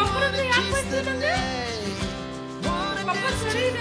Papurını yaklaştığını Papur sarıydı.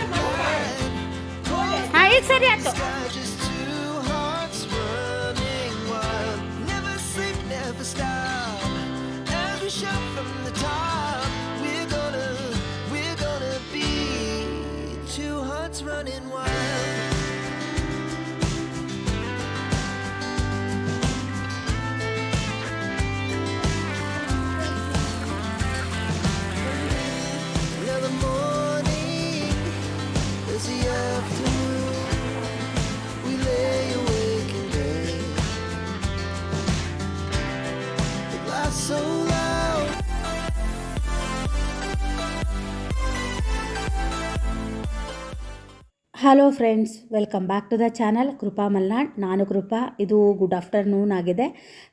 Hello friends welcome back to the channel Krupa Malnad ನಾನು ಕೃಪಾ ಇದು good afternoon ಆಗಿದೆ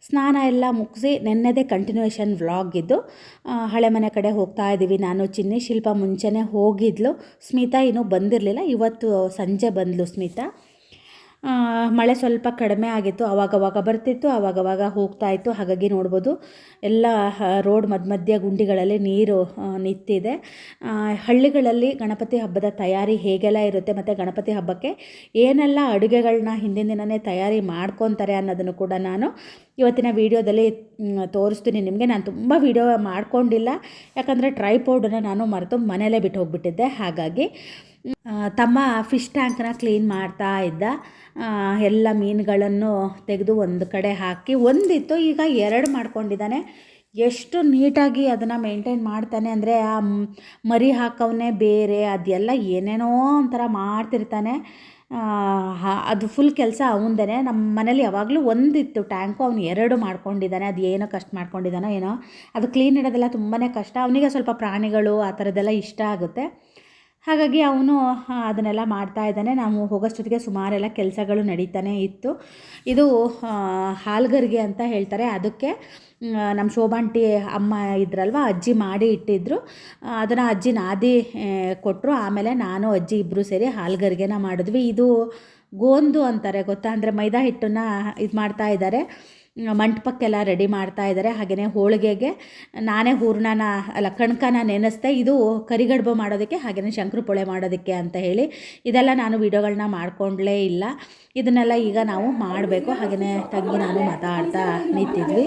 ಸ್ನಾನ ಎಲ್ಲ ಮುಗಿಸಿ ನೆನ್ನೆದೇ ಕಂಟಿನ್ಯೂಯೇಷನ್ ವ್ಲಾಗ್ ಇದ್ದು ಹಳೆ ಮನೆ ಕಡೆ ಹೋಗ್ತಾ ಇದ್ದೀವಿ ನಾನು ಚಿನ್ನಿ ಶಿಲ್ಪ ಮುಂಚೆನೇ ಹೋಗಿದ್ಲು. ಸ್ಮಿತಾ ಇನ್ನೂ ಬಂದಿರಲಿಲ್ಲ. ಇವತ್ತು ಸಂಜೆ ಬಂದಳು ಸ್ಮಿತಾ. ಮಳೆ ಸ್ವಲ್ಪ ಕಡಿಮೆ ಆಗಿತ್ತು ಆವಾಗವಾಗ ಬರ್ತಿತ್ತು ಆವಾಗವಾಗ ಹೋಗ್ತಾ ಇತ್ತು. ಹಾಗಾಗಿ ನೋಡ್ಬೋದು, ಎಲ್ಲ ರೋಡ್ ಮಧ್ಯ ಮಧ್ಯ ಗುಂಡಿಗಳಲ್ಲಿ ನೀರು ನಿಂತಿದೆ. ಹಳ್ಳಿಗಳಲ್ಲಿ ಗಣಪತಿ ಹಬ್ಬದ ತಯಾರಿ ಹೇಗೆಲ್ಲ ಇರುತ್ತೆ ಮತ್ತು ಗಣಪತಿ ಹಬ್ಬಕ್ಕೆ ಏನೆಲ್ಲ ಅಡುಗೆಗಳನ್ನ ಹಿಂದಿನ ದಿನವೇ ತಯಾರಿ ಮಾಡ್ಕೊತಾರೆ ಅನ್ನೋದನ್ನು ಕೂಡ ನಾನು ಇವತ್ತಿನ ವೀಡಿಯೋದಲ್ಲಿ ತೋರಿಸ್ತೀನಿ ನಿಮಗೆ. ನಾನು ತುಂಬ ವೀಡಿಯೋ ಮಾಡ್ಕೊಂಡಿಲ್ಲ, ಯಾಕಂದರೆ ಟ್ರೈಪೋರ್ಡನ್ನ ನಾನು ಮರೆತು ಮನೇಲೇ ಬಿಟ್ಟು ಹೋಗ್ಬಿಟ್ಟಿದ್ದೆ. ಹಾಗಾಗಿ ತಮ್ಮ ಫಿಶ್ ಟ್ಯಾಂಕ್ನ ಕ್ಲೀನ್ ಮಾಡ್ತಾ ಇದ್ದ. ಎಲ್ಲ ಮೀನುಗಳನ್ನು ತೆಗೆದು ಒಂದು ಕಡೆ ಹಾಕಿ, ಒಂದಿತ್ತು ಈಗ ಎರಡು ಮಾಡ್ಕೊಂಡಿದ್ದಾನೆ. ಎಷ್ಟು ನೀಟಾಗಿ ಅದನ್ನು ಮೇಂಟೈನ್ ಮಾಡ್ತಾನೆ ಅಂದರೆ ಆ ಮರಿ ಹಾಕವನ್ನೇ ಬೇರೆ ಅದೆಲ್ಲ ಏನೇನೋ ಒಂಥರ ಮಾಡ್ತಿರ್ತಾನೆ. ಅದು ಫುಲ್ ಕೆಲಸ ಅವಂದೇ ನಮ್ಮ ಮನೇಲಿ ಯಾವಾಗಲೂ ಒಂದಿತ್ತು ಟ್ಯಾಂಕು ಅವನು ಎರಡು ಮಾಡ್ಕೊಂಡಿದ್ದಾನೆ. ಅದು ಏನೋ ಕಷ್ಟ ಮಾಡ್ಕೊಂಡಿದ್ದಾನೋ ಏನೋ. ಅದು ಕ್ಲೀನ್ ಇಡೋದೆಲ್ಲ ತುಂಬಾ ಕಷ್ಟ. ಅವನಿಗೆ ಸ್ವಲ್ಪ ಪ್ರಾಣಿಗಳು ಆ ಥರದ್ದೆಲ್ಲ ಇಷ್ಟ ಆಗುತ್ತೆ. ಹಾಗಾಗಿ ಅವನು ಅದನ್ನೆಲ್ಲ ಮಾಡ್ತಾ ಇದ್ದಾನೆ. ನಾವು ಹೋಗೋಷ್ಟೊತ್ತಿಗೆ ಸುಮಾರೆಲ್ಲ ಕೆಲಸಗಳು ನಡೀತಾನೆ ಇತ್ತು. ಇದು ಹಾಲ್ಗರ್ಗೆ ಅಂತ ಹೇಳ್ತಾರೆ. ಅದಕ್ಕೆ ನಮ್ಮ ಶೋಭಾಂಟಿ ಅಮ್ಮ ಇದ್ರಲ್ವ, ಅಜ್ಜಿ ಮಾಡಿ ಇಟ್ಟಿದ್ರು. ಅದನ್ನು ಅಜ್ಜಿ ನಾದಿ ಕೊಟ್ಟರು ಆಮೇಲೆ ನಾನು, ಅಜ್ಜಿ ಇಬ್ಬರು ಸೇರಿ ಹಾಲ್ಗರ್ಗೆನ ಮಾಡಿದ್ವಿ. ಇದು ಗೋಂದು ಅಂತಾರೆ, ಗೊತ್ತಾ? ಅಂದರೆ ಮೈದಾ ಹಿಟ್ಟನ್ನು ಇದು ಮಾಡ್ತಾ ಇದ್ದಾರೆ. ಮಂಟಪಕ್ಕೆಲ್ಲ ರೆಡಿ ಮಾಡ್ತಾ ಇದ್ದಾರೆ ಹಾಗೆಯೇ ಹೋಳಿಗೆಗೆ ನಾನೇ ಹೂರ್ಣನ, ಅಲ್ಲ, ಕಣ್ಕನ ನೆನೆಸ್ದೆ ಇದು ಕರಿಗಡುಬು ಮಾಡೋದಕ್ಕೆ ಹಾಗೆಯೇ ಶಂಕರಪೊಳೆ ಮಾಡೋದಕ್ಕೆ ಅಂತ ಹೇಳಿ ಇದೆಲ್ಲ ನಾನು ವೀಡಿಯೋಗಳನ್ನ ಮಾಡ್ಕೊಂಡ್ಲೇ ಇಲ್ಲ. ಇದನ್ನೆಲ್ಲ ಈಗ ನಾವು ಮಾಡಬೇಕು. ಹಾಗೆಯೇ ತಂಗಿ ನಾನು ಮಾತಾಡ್ತಾ ನಿಂತಿದ್ವಿ.